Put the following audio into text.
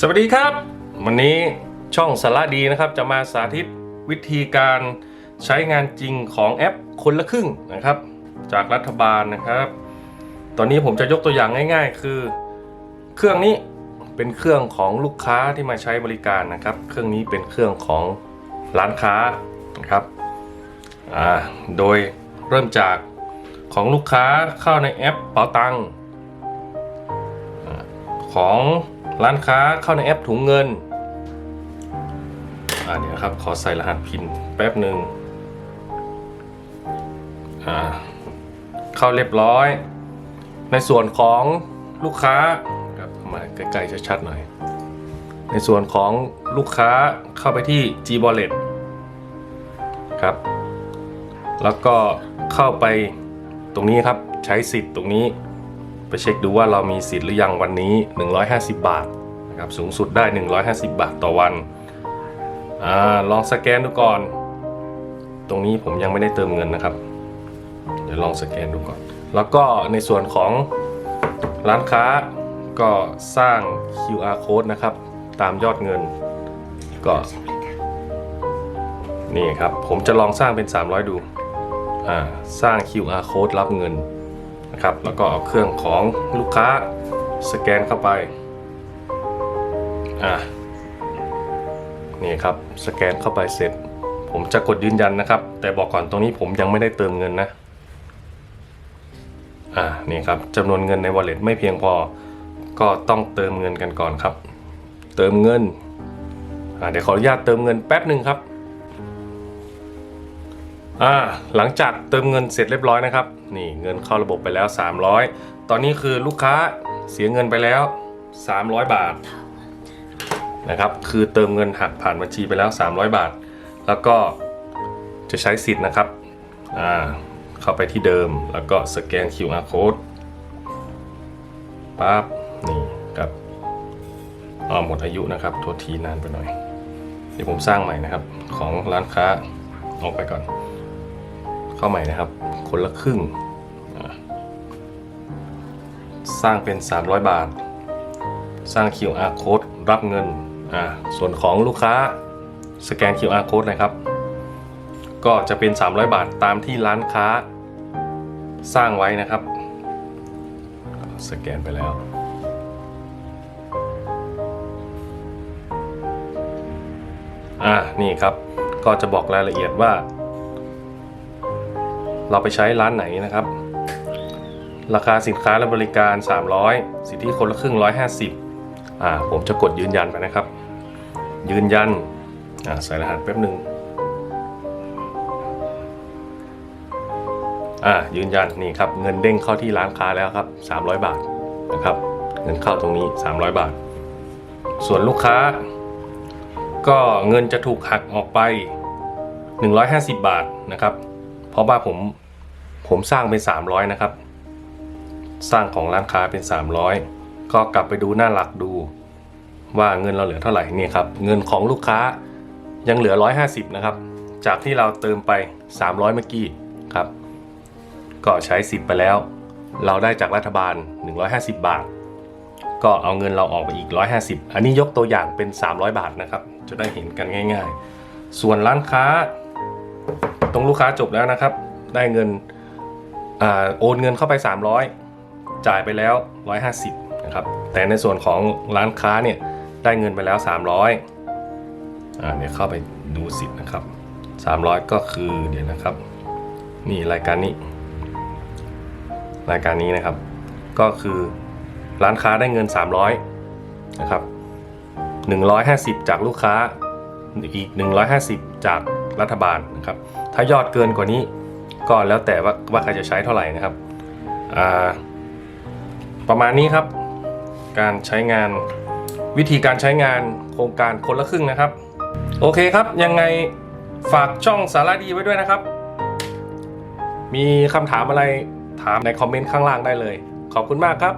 สวัสดีครับ วันนี้ช่องสาระดีนะครับ จะมาสาธิตวิธีการใช้งานจริงของแอปคนละครึ่งนะครับ จากรัฐบาลนะครับ ตอนนี้ผมจะยกตัวอย่างง่าย ๆ คือ เครื่องนี้เป็นเครื่องของลูกค้าที่มาใช้บริการนะครับ เครื่องนี้เป็นเครื่องของร้านค้านะครับโดยเริ่มจากของลูกค้าเข้าในแอปเป๋าตังของ ร้านค้าเข้าในแอปถุงเงินอ่าเดี๋ยวครับขอใส่รหัสพินแป๊บหนึ่งอ่าเข้าเรียบร้อย ในส่วนของลูกค้าครับมาใกล้ๆชัดๆหน่อย ในส่วนของลูกค้าเข้าไปที่ G Wallet ครับ แล้วก็เข้าไปตรงนี้ครับใช้สิทธิ์ตรงนี้ ไปเช็คดูว่าเรามีสิทธิ์หรือยังวันนี้ 150 บาทนะครับสูงสุดได้ 150 บาทต่อวันอาลองสแกนดูก่อน ตรงนี้ผมยังไม่ได้เติมเงินนะครับ เดี๋ยวลองสแกนดูก่อน แล้วก็ในส่วนของร้านค้าก็สร้าง QR code นะครับ ตามยอดเงินก็นี่ครับ ผมจะลองสร้างเป็น 300 ดู อ่า สร้าง QR code รับเงิน นะครับ แล้วก็เอาเครื่องของลูกค้าสแกนเข้าไป อ่านี่ครับสแกนเข้าไปเสร็จ ผมจะกดยืนยันนะครับ แต่บอกก่อนตรงนี้ผมยังไม่ได้เติมเงินนะ อ่านี่ครับจำนวนเงินใน wallet ไม่เพียงพอ ก็ต้องเติมเงินกันก่อนครับ เติมเงิน อ่าเดี๋ยวขออนุญาตเติมเงินแป๊บหนึ่งครับ อ่าหลังจากเติมเงินเสร็จเรียบร้อยนะครับ นี่เงินเข้าระบบไปแล้ว 300 ตอนนี้คือลูกค้าเสียเงินไปแล้ว 300 บาทนะครับคือเติมเงินหักผ่านบัญชีไปแล้ว 300 บาท แล้วก็จะใช้สิทธิ์นะครับอ่าเข้าไปที่เดิมแล้วก็สแกน QR code ปั๊บนี่ครับอ๋อหมดอายุนะครับโทษทีนานไปหน่อย เดี๋ยวผมสร้างใหม่นะครับ ของร้านค้าออกไปก่อน เข้าใหม่นะครับ คนละครึ่ง สร้างเป็น 300 บาท สร้าง QR code รับเงินอ่าส่วนของลูกค้าสแกน QR code นะครับ ก็จะเป็น 300 บาทตามที่ร้านค้าสร้างไว้นะครับ สแกนไปแล้วอ่านี่ครับ ก็จะบอกรายละเอียดว่า เราไปใช้ร้านไหนนะครับ ราคาสินค้าและบริการ 300 สิทธิคนละครึ่ง 150อ่าผมจะกดยืนยันไปนะครับ ยืนยันอ่าใส่รหัสแป๊บหนึ่งอ่ายืนยันนี่ครับเงินเด้งเข้าที่ร้านค้าแล้วครับ 300 บาทนะครับเงินเข้าตรงนี้ 300 บาท ส่วนลูกค้า ก็เงินจะถูกหักออกไป 150 บาทนะครับ เพราะว่าผมผมสร้างเป็น 300 นะครับ สร้างของร้านค้าเป็น 300 ก็กลับไปดูหน้าหลักดู ว่าเงินเราเหลือเท่าไหร่นี่ครับ เงินของลูกค้ายังเหลือ 150 นะครับ จากที่เราเติมไป 300 เมื่อกี้ครับ ก็ใช้สิทธิ์ไปแล้ว เราได้จากรัฐบาล 150 บาท ก็เอาเงินเราออกไปอีก 150 อันนี้ยกตัวอย่างเป็น 300 บาทนะครับ จะได้เห็นกันง่าย ๆ ส่วนร้านค้า ตรงลูกค้าจบแล้วนะครับ ได้เงินอโอนเงินเข้าไป 300 จ่ายไปแล้ว 150นะครับแต่ในส่วนของร้านค้าเนี่ยได้เงินไปแล้ว 300อ่าเดี๋ยวเข้าไปดูสิทธิ์นะครับ 300 ก็คือเดี๋ยวนะครับ นี่รายการนี้ รายการนี้นะครับ ก็คือร้านค้าได้เงิน 300นะครับ150 จากลูกค้าอีก 150 จาก รัฐบาลนะครับ ถ้ายอดเกินกว่านี้ก็แล้วแต่ว่าว่าใครจะใช้เท่าไหร่นะครับอ่าประมาณนี้ครับ การใช้งานวิธีการใช้งานโครงการคนละครึ่งนะครับ โอเคครับ ยังไงฝากช่องสาระดีไว้ด้วยนะครับ มีคำถามอะไรถามในคอมเมนต์ข้างล่างได้เลย ขอบคุณมากครับ